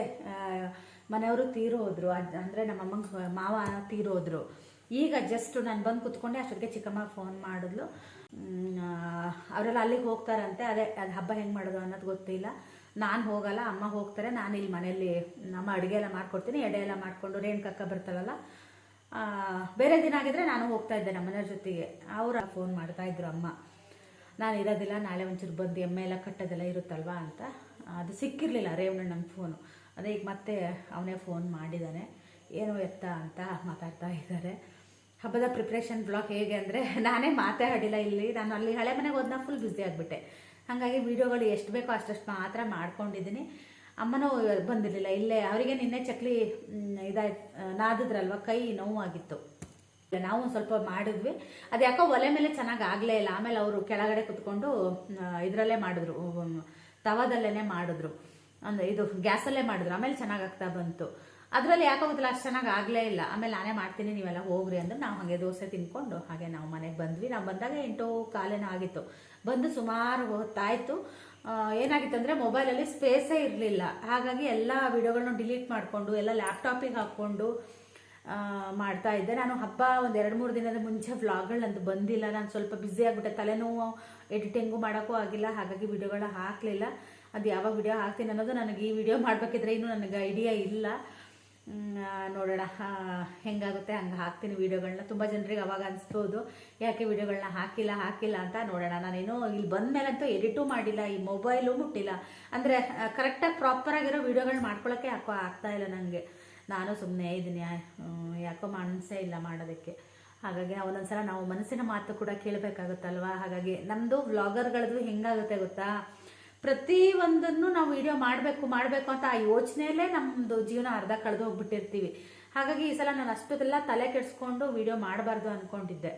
ಮನೆಯವರು ತೀರೋದ್ರು ಹೋದ್ರು. ಅಂದರೆ ನಮ್ಮ ಅಮ್ಮಂಗೆ ಮಾವ ತೀರೋದ್ರು ಈಗ ಜಸ್ಟ್ ನಾನು ಬಂದು ಕುತ್ಕೊಂಡೆ, ಅಷ್ಟೊತ್ತಿಗೆ ಚಿಕ್ಕಮ್ಮ ಫೋನ್ ಮಾಡಿದ್ಲು. ಅವರೆಲ್ಲ ಅಲ್ಲಿಗೆ ಹೋಗ್ತಾರಂತೆ. ಅದೇ, ಅದು ಹಬ್ಬ ಹೆಂಗೆ ಮಾಡೋದು ಅನ್ನೋದು ಗೊತ್ತಿಲ್ಲ. ನಾನು ಹೋಗಲ್ಲ, ಅಮ್ಮ ಹೋಗ್ತಾರೆ, ನಾನು ಇಲ್ಲಿ ಮನೆಯಲ್ಲಿ ನಮ್ಮ ಅಡುಗೆ ಎಲ್ಲ ಮಾಡ್ಕೊಡ್ತೀನಿ, ಎಡೆ ಎಲ್ಲ ಮಾಡಿಕೊಂಡು ರೇಣುಕಕ್ಕ ಬರ್ತಾಳಲ್ಲ. ಬೇರೆ ದಿನ ಆಗಿದ್ರೆ ನಾನು ಹೋಗ್ತಾ ಇದ್ದೆ ನಮ್ಮ ಮನೆಯವ್ರ ಜೊತೆಗೆ. ಅವರ ಫೋನ್ ಮಾಡ್ತಾ ಇದ್ರು ಅಮ್ಮ. ನಾನು ಇರೋದಿಲ್ಲ, ನಾಳೆ ಒಂಚೂರು ಬಂದು ಎಮ್ಮೆ ಎಲ್ಲ ಕಟ್ಟೋದೆಲ್ಲ ಇರುತ್ತಲ್ವಾ ಅಂತ. ಅದು ಸಿಕ್ಕಿರಲಿಲ್ಲ ರೇವಣ್ಣನ ಫೋನು ಅದೇ ಈಗ ಮತ್ತೆ ಅವನೇ ಫೋನ್ ಮಾಡಿದ್ದಾನೆ ಏನು ಎತ್ತ ಅಂತ ಮಾತಾಡ್ತಾ ಇದ್ದಾರೆ. ಹಬ್ಬದ ಪ್ರಿಪ್ರೇಷನ್ ಬ್ಲಾಗ್ ಹೇಗೆ ಅಂದರೆ ನಾನೇ ಮಾತೇ ಆಡಿಲ್ಲ ಇಲ್ಲಿ. ನಾನು ಅಲ್ಲಿ ಹಳೆ ಮನೆಗೆ ಹೋದ್ನ ಫುಲ್ ಬ್ಯುಸಿ ಆಗಿಬಿಟ್ಟೆ. ಹಾಗಾಗಿ ವೀಡಿಯೋಗಳು ಎಷ್ಟು ಬೇಕೋ ಅಷ್ಟಷ್ಟು ಮಾತ್ರ ಮಾಡ್ಕೊಂಡಿದ್ದೀನಿ. ಅಮ್ಮನೂ ಬಂದಿರಲಿಲ್ಲ. ಇಲ್ಲೇ ಅವರಿಗೆ ನಿನ್ನೆ ಚಕ್ಲಿ ಇದಾಯ್ತು, ನಾದಿದ್ರಲ್ವ? ಕೈ ನೋವಾಗಿತ್ತು. ನಾವು ಸ್ವಲ್ಪ ಮಾಡಿದ್ವಿ. ಅದು ಯಾಕೋ ಒಲೆ ಮೇಲೆ ಚೆನ್ನಾಗಿ ಆಗಲೇ ಇಲ್ಲ. ಆಮೇಲೆ ಅವರು ಕೆಳಗಡೆ ಕುತ್ಕೊಂಡು ಇದರಲ್ಲೇ ಮಾಡಿದ್ರು. ತವಾದಲ್ಲೇ ಮಾಡಿದ್ರು. ಅಂದರೆ ಇದು ಗ್ಯಾಸಲ್ಲೇ ಮಾಡಿದ್ರು. ಆಮೇಲೆ ಚೆನ್ನಾಗಾಗ್ತಾ ಬಂತು. ಅದರಲ್ಲಿ ಯಾಕೋ ಗೊತ್ತಿಲ್ಲ, ಅಷ್ಟು ಚೆನ್ನಾಗಿ ಆಗಲೇ ಇಲ್ಲ. ಆಮೇಲೆ ನಾನೇ ಮಾಡ್ತೀನಿ, ನೀವೆಲ್ಲ ಹೋಗ್ರಿ ಅಂದ್ರೆ ನಾವು ಹಾಗೆ ದೋಸೆ ತಿನ್ಕೊಂಡು, ಹಾಗೆ ನಾವು ಮನೆಗೆ ಬಂದ್ವಿ. ನಾವು ಬಂದಾಗ ಎಂಟು ಕಾಲೇನೋ ಆಗಿತ್ತು. ಬಂದು ಸುಮಾರು ಹೊತ್ತಾಯಿತು. ಏನಾಗಿತ್ತು ಅಂದರೆ ಮೊಬೈಲಲ್ಲಿ ಸ್ಪೇಸೇ ಇರಲಿಲ್ಲ. ಹಾಗಾಗಿ ಎಲ್ಲ ವಿಡಿಯೋಗಳನ್ನ ಡಿಲೀಟ್ ಮಾಡಿಕೊಂಡು, ಎಲ್ಲ ಲ್ಯಾಪ್ಟಾಪಿಗೆ ಹಾಕ್ಕೊಂಡು ಮಾಡ್ತಾ ಇದ್ದೆ. ನಾನು ಹಬ್ಬ ಒಂದು ಎರಡು ಮೂರು ದಿನದ ಮುಂಚೆ ವ್ಲಾಗ್ಗಳಂತೂ ಬಂದಿಲ್ಲ. ನಾನು ಸ್ವಲ್ಪ ಬ್ಯುಸಿ ಆಗಿಬಿಟ್ಟೆ. ತಲೆನೋವು ಎಡಿಟಿಂಗು ಮಾಡೋಕ್ಕೂ ಆಗಿಲ್ಲ. ಹಾಗಾಗಿ ವಿಡಿಯೋಗಳ ಹಾಕಲಿಲ್ಲ. ಅದು ಯಾವಾಗ ವಿಡಿಯೋ ಹಾಕ್ತೀನಿ ಅನ್ನೋದು ನನಗೆ ಈ ವಿಡಿಯೋ ಮಾಡಬೇಕಿದ್ರೆ ಇನ್ನೂ ನನಗೆ ಐಡಿಯಾ ಇಲ್ಲ. ನೋಡೋಣ. ಹೆಂಗಾಗುತ್ತೆ? ಹಂಗೆ ಹಾಕ್ತೀನಿ ವೀಡಿಯೋಗಳನ್ನ ತುಂಬ ಜನರಿಗೆ ಅವಾಗ ಅನಿಸ್ಬೋದು, ಯಾಕೆ ವೀಡಿಯೋಗಳನ್ನ ಹಾಕಿಲ್ಲ ಹಾಕಿಲ್ಲ ಅಂತ ನೋಡೋಣ. ನಾನೇನು ಇಲ್ಲಿ ಬಂದ ಮೇಲಂತೂ ಎಡಿಟೂ ಮಾಡಿಲ್ಲ, ಈ ಮೊಬೈಲು ಮುಟ್ಟಿಲ್ಲ. ಅಂದರೆ ಕರೆಕ್ಟಾಗಿ ಪ್ರಾಪರಾಗಿರೋ ವೀಡಿಯೋಗಳು ಮಾಡ್ಕೊಳ್ಳೋಕ್ಕೆ ಯಾಕೋ ಆಗ್ತಾ ಇಲ್ಲ ನನಗೆ ನಾನು ಸುಮ್ಮನೆ ಇದ್ದೀನಿ ಯಾಕೋ ಮನಸ್ಸೇ ಇಲ್ಲ ಮಾಡೋದಕ್ಕೆ. ಹಾಗಾಗಿ ಒಂದೊಂದ್ಸಲ ನಾವು ಮನಸ್ಸಿನ ಮಾತು ಕೂಡ ಕೇಳಬೇಕಾಗುತ್ತಲ್ವಾ? ಹಾಗಾಗಿ ನಮ್ಮದು ವ್ಲಾಗರ್ಗಳದ್ದು ಹೆಂಗಾಗುತ್ತೆ ಗೊತ್ತಾ? ಪ್ರತಿ ಒಂದನ್ನು ನಾವು ವಿಡಿಯೋ ಮಾಡಬೇಕು ಮಾಡಬೇಕು ಅಂತ ಆ ಯೋಚನೆಯಲ್ಲೇ ನಮ್ಮದು ಜೀವನ ಅರ್ಧ ಕಳೆದು ಹೋಗ್ಬಿಟ್ಟಿರ್ತೀವಿ ಹಾಗಾಗಿ ಈ ಸಲ ನಾನು ಅಷ್ಟೊತ್ತೆಲ್ಲ ತಲೆ ಕೆಡಿಸ್ಕೊಂಡು ವಿಡಿಯೋ ಮಾಡಬಾರ್ದು ಅಂದ್ಕೊಂಡಿದ್ದೆ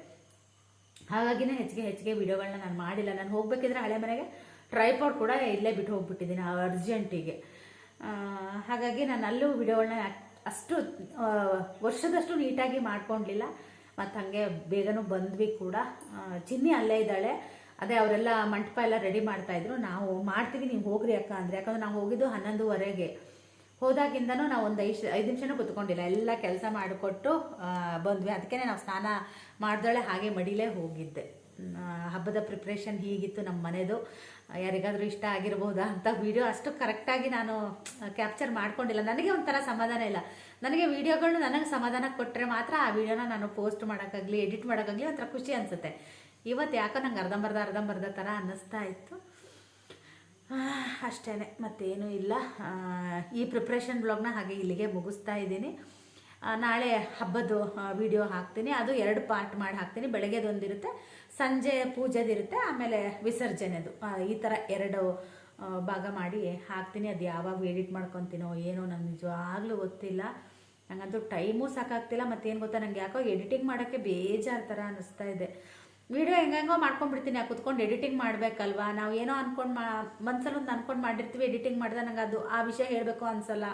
ಹಾಗಾಗಿನೇ ಹೆಚ್ಚಿಗೆ ಹೆಚ್ಚಿಗೆ ವಿಡಿಯೋಗಳನ್ನ ನಾನು ಮಾಡಿಲ್ಲ. ನಾನು ಹೋಗ್ಬೇಕಿದ್ರೆ ಹಳೆ ಮನೆಗೆ ಟ್ರೈಪಾಡ್ ಕೂಡ ಇಲ್ಲೇ ಬಿಟ್ಟು ಹೋಗ್ಬಿಟ್ಟಿದ್ದೀನಿ ಅರ್ಜೆಂಟಿಗೆ ಹಾಗಾಗಿ ನಾನು ಅಲ್ಲೂ ವಿಡಿಯೋಗಳನ್ನ ಅಷ್ಟು ವರ್ಷದಷ್ಟು ನೀಟಾಗಿ ಮಾಡ್ಕೊಂಡಿಲ್ಲ. ಮತ್ತು ಹಾಗೆ ಬೇಗನೂ ಬಂದ್ವಿ ಕೂಡ. ಚಿನ್ನಿ ಅಲ್ಲೇ ಇದ್ದಾಳೆ. ಅದೇ ಅವರೆಲ್ಲ ಮಂಟಪ ಎಲ್ಲ ರೆಡಿ ಮಾಡ್ತಾಯಿದ್ರು ನಾವು ಮಾಡ್ತೀವಿ, ನೀವು ಹೋಗ್ರಿ ಅಕ್ಕ ಅಂದರೆ. ಯಾಕಂದ್ರೆ ನಾವು ಹೋಗಿದ್ದು ಹನ್ನೊಂದುವರೆಗೆ. ಹೋದಾಗಿಂದನೂ ನಾವು ಒಂದು ಐದು ಐದು ನಿಮಿಷನೂ ಕುತ್ಕೊಂಡಿಲ್ಲ. ಎಲ್ಲ ಕೆಲಸ ಮಾಡಿಕೊಟ್ಟು ಬಂದ್ವಿ. ಅದಕ್ಕೆ ನಾವು ಸ್ನಾನ ಮಾಡ್ದಳೆ ಹಾಗೆ ಮಡಿಲೇ ಹೋಗಿದ್ದೆ. ಹಬ್ಬದ ಪ್ರಿಪ್ರೇಷನ್ ಹೀಗಿತ್ತು ನಮ್ಮ ಮನೆಯದು ಯಾರಿಗಾದರೂ ಇಷ್ಟ ಆಗಿರ್ಬೋದಾ ಅಂತ ವೀಡಿಯೋ ಅಷ್ಟು ಕರೆಕ್ಟಾಗಿ ನಾನು ಕ್ಯಾಪ್ಚರ್ ಮಾಡ್ಕೊಂಡಿಲ್ಲ. ನನಗೆ ಒಂಥರ ಸಮಾಧಾನ ಇಲ್ಲ. ನನಗೆ ವೀಡಿಯೋಗಳನ್ನ ನನಗೆ ಸಮಾಧಾನ ಕೊಟ್ಟರೆ ಮಾತ್ರ ಆ ವಿಡಿಯೋನ ನಾನು ಪೋಸ್ಟ್ ಮಾಡೋಕ್ಕಾಗಲಿ ಎಡಿಟ್ ಮಾಡೋಕ್ಕಾಗಲಿ ಒಂಥರ ಖುಷಿ ಅನಿಸುತ್ತೆ. ಇವತ್ತು ಯಾಕೋ ನಂಗೆ ಅರ್ಧಂಬರ್ಧ ಅರ್ಧಂಬರ್ಧ ಥರ ಅನ್ನಿಸ್ತಾ ಇತ್ತು. ಅಷ್ಟೇ ಮತ್ತೇನೂ ಇಲ್ಲ. ಈ ಪ್ರಿಪ್ರೇಷನ್ ಬ್ಲಾಗ್ನ ಹಾಗೆ ಇಲ್ಲಿಗೆ ಮುಗಿಸ್ತಾ ಇದ್ದೀನಿ. ನಾಳೆ ಹಬ್ಬದ್ದು ವಿಡಿಯೋ ಹಾಕ್ತೀನಿ. ಅದು ಎರಡು ಪಾರ್ಟ್ ಮಾಡಿ ಹಾಕ್ತೀನಿ. ಬೆಳಗ್ಗೆದೊಂದಿರುತ್ತೆ ಸಂಜೆ ಪೂಜೆದಿರುತ್ತೆ ಆಮೇಲೆ ವಿಸರ್ಜನೆದು. ಈ ಥರ ಎರಡು ಭಾಗ ಮಾಡಿ ಹಾಕ್ತೀನಿ. ಅದು ಯಾವಾಗ ಎಡಿಟ್ ಮಾಡ್ಕೊತೀನೋ ಏನೋ ನಂಗೆ ನಿಜವಾಗ್ಲೂ ಗೊತ್ತಿಲ್ಲ. ನಂಗಂತೂ ಟೈಮೂ ಸಾಕಾಗ್ತಿಲ್ಲ. ಮತ್ತೇನು ಗೊತ್ತಾ, ನಂಗೆ ಯಾಕೋ ಎಡಿಟಿಂಗ್ ಮಾಡೋಕ್ಕೆ ಬೇಜಾರು ಥರ ಅನ್ನಿಸ್ತಾ ಇದೆ. ವಿಡಿಯೋ ಹೆಂಗಂಗೋ ಮಾಡ್ಕೊಂಡ್ಬಿಡ್ತೀನಿ ಕುತ್ಕೊಂಡು ಎಡಿಟಿಂಗ್ ಮಾಡಬೇಕಲ್ವಾ? ನಾವು ಏನೋ ಅಂದ್ಕೊಂಡು ಮಾ ಮನ್ಸಲ್ಲಿ ಒಂದು ಅನ್ಕೊಂಡು ಮಾಡಿರ್ತೀವಿ ಎಡಿಟಿಂಗ್ ಮಾಡಿದ ನಂಗೆ ಅದು ಆ ವಿಷಯ ಹೇಳಬೇಕು ಅನ್ಸಲ್ಲ.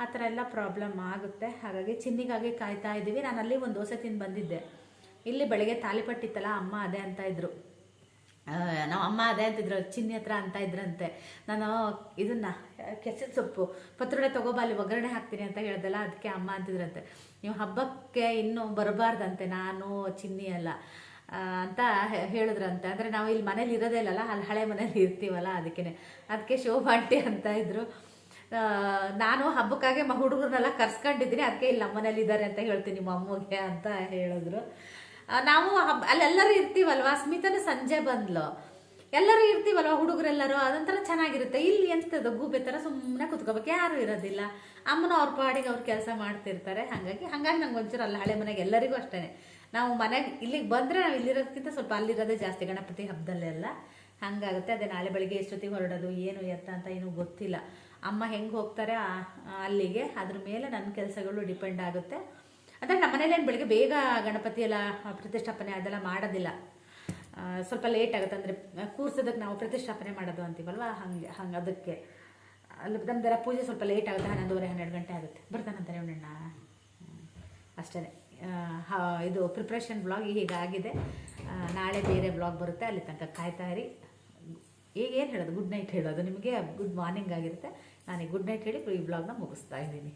ಆ ಥರ ಎಲ್ಲ ಪ್ರಾಬ್ಲಮ್ ಆಗುತ್ತೆ. ಹಾಗಾಗಿ ಚಿನ್ನಿಗಾಗಿ ಕಾಯ್ತಾ ಇದ್ದೀವಿ ನಾನು ಅಲ್ಲಿ ಒಂದು ದೋಸೆ ತಿಂದು ಬಂದಿದ್ದೆ. ಇಲ್ಲಿ ಬೆಳಗ್ಗೆ ತಾಲಿಪಟ್ಟಿತ್ತಲ್ಲ ಅಮ್ಮ ಅದೇ ಅಂತ ಇದ್ದರು ನಾವು ಅಮ್ಮ ಅದೇ ಅಂತಿದ್ರು ಚಿನ್ನಿ ಹತ್ರ ಅಂತ ಇದ್ರಂತೆ. ನಾನು ಇದನ್ನ ಕೆಸದ ಸೊಪ್ಪು ಪತ್ರೊಡೆ ತಗೋಬಾ ಅಲ್ಲಿ ಒಗ್ಗರಣೆ ಹಾಕ್ತೀನಿ ಅಂತ ಹೇಳ್ದಲ್ಲ ಅದಕ್ಕೆ ಅಮ್ಮ ಅಂತಿದ್ರಂತೆ ನೀವು ಹಬ್ಬಕ್ಕೆ ಇನ್ನೂ ಬರಬಾರ್ದಂತೆ ನಾನು ಚಿನ್ನಿ ಎಲ್ಲ. ಆ, ಅಂತ ಹೇಳಿದ್ರಂತೆ. ಅಂದರೆ ನಾವು ಇಲ್ಲಿ ಮನೇಲಿ ಇರೋದೇ ಇಲ್ಲಲ್ಲ, ಅಲ್ಲಿ ಹಳೆ ಮನೇಲಿ ಇರ್ತೀವಲ್ಲ ಅದಕ್ಕೆ ಅದಕ್ಕೆ ಶೋಭಾ ಆಂಟಿ ಅಂತ ಇದ್ರು. ನಾನು ಹಬ್ಬಕ್ಕಾಗೆ ಮ, ಹುಡುಗರನ್ನೆಲ್ಲ ಕರ್ಸ್ಕೊಂಡಿದ್ದೀನಿ. ಅದಕ್ಕೆ ಇಲ್ಲಿ ನಮ್ಮ ಮನೇಲಿ ಇದ್ದಾರೆ ಅಂತ ಹೇಳ್ತೀನಿ ನಿಮ್ಮ ಅಮ್ಮಗೆ ಅಂತ ಹೇಳಿದ್ರು. ನಾವು ಹಬ್ಬ ಅಲ್ಲೆಲ್ಲರೂ ಇರ್ತೀವಲ್ವಾ? ಸ್ಮಿತನು ಸಂಜೆ ಬಂದ್ಲು. ಎಲ್ಲರೂ ಇರ್ತೀವಲ್ವ ಹುಡುಗರೆಲ್ಲರೂ, ಅದೊಂಥರ ಚೆನ್ನಾಗಿರುತ್ತೆ. ಇಲ್ಲಿ ಎಂಥದ್ದು ಗೂಬೆ ಥರ ಸುಮ್ಮನೆ ಕುತ್ಕೋಬೇಕು. ಯಾರೂ ಇರೋದಿಲ್ಲ. ಅಮ್ಮನ ಅವ್ರ ಪಾಡಿಗೆ ಅವ್ರು ಕೆಲಸ ಮಾಡ್ತಿರ್ತಾರೆ. ಹಾಗಾಗಿ ಹಾಗಾಗಿ ನಂಗೆ ಒಂಚೂರು ಅಲ್ಲ, ಹಳೆ ಮನೆಗೆ ಎಲ್ಲರಿಗೂ ಅಷ್ಟೇ ನಾವು ಮನೆಗೆ, ಇಲ್ಲಿಗೆ ಬಂದರೆ ನಾವು ಇಲ್ಲಿರೋದಕ್ಕಿಂತ ಸ್ವಲ್ಪ ಅಲ್ಲಿರೋದೇ ಜಾಸ್ತಿ, ಗಣಪತಿ ಹಬ್ಬದಲ್ಲೆಲ್ಲ ಹಾಗಾಗುತ್ತೆ. ಅದೇ ನಾಳೆ ಬೆಳಿಗ್ಗೆ ಎಷ್ಟೊತ್ತಿಗೆ ಹೊರಡೋದು, ಏನು, ಎತ್ತ ಅಂತ ಏನೂ ಗೊತ್ತಿಲ್ಲ. ಅಮ್ಮ ಹೆಂಗೆ ಹೋಗ್ತಾರೆ ಅಲ್ಲಿಗೆ. ಅದ್ರ ಮೇಲೆ ನನ್ನ ಕೆಲಸಗಳು ಡಿಪೆಂಡ್ ಆಗುತ್ತೆ. ಅಂದರೆ ನಮ್ಮ ಮನೇಲಿ ಏನು, ಬೆಳಿಗ್ಗೆ ಬೇಗ ಗಣಪತಿ ಎಲ್ಲ ಪ್ರತಿಷ್ಠಾಪನೆ ಅದೆಲ್ಲ ಮಾಡೋದಿಲ್ಲ. ಸ್ವಲ್ಪ ಲೇಟ್ ಆಗುತ್ತೆ. ಅಂದರೆ ಕೂರ್ಸೋದಕ್ಕೆ ನಾವು ಪ್ರತಿಷ್ಠಾಪನೆ ಮಾಡೋದು ಅಂತೀವಲ್ವ? ಹಂಗೆ ಹಂಗೆ ಅದಕ್ಕೆ. ಅಲ್ಲಿ ನಮ್ದೆಲ್ಲ ಪೂಜೆ ಸ್ವಲ್ಪ ಲೇಟ್ ಆಗುತ್ತೆ. ಹನ್ನೊಂದುವರೆ, ಹನ್ನೆರಡು ಗಂಟೆ ಆಗುತ್ತೆ. ಬರ್ತಾನಂತ ರೇವಣ್ಣಣ್ಣ ಅಷ್ಟೇ ಇದು ಪ್ರಿಪ್ರೇಷನ್ ಬ್ಲಾಗ್ ಹೀಗಾಗಿದೆ. ನಾಳೆ ಬೇರೆ ಬ್ಲಾಗ್ ಬರುತ್ತೆ. ಅಲ್ಲಿ ತನಕ ಕಾಯ್ತಾ ಇರಿ. ಈಗ ಏನು ಹೇಳೋದು? ಗುಡ್ ನೈಟ್ ಹೇಳೋದು. ನಿಮಗೆ ಗುಡ್ ಮಾರ್ನಿಂಗ್ ಆಗಿರುತ್ತೆ. ನಾನು ಗುಡ್ ನೈಟ್ ಹೇಳಿ ಈ ಬ್ಲಾಗ್ನ ಮುಗಿಸ್ತಾ ಇದ್ದೀನಿ.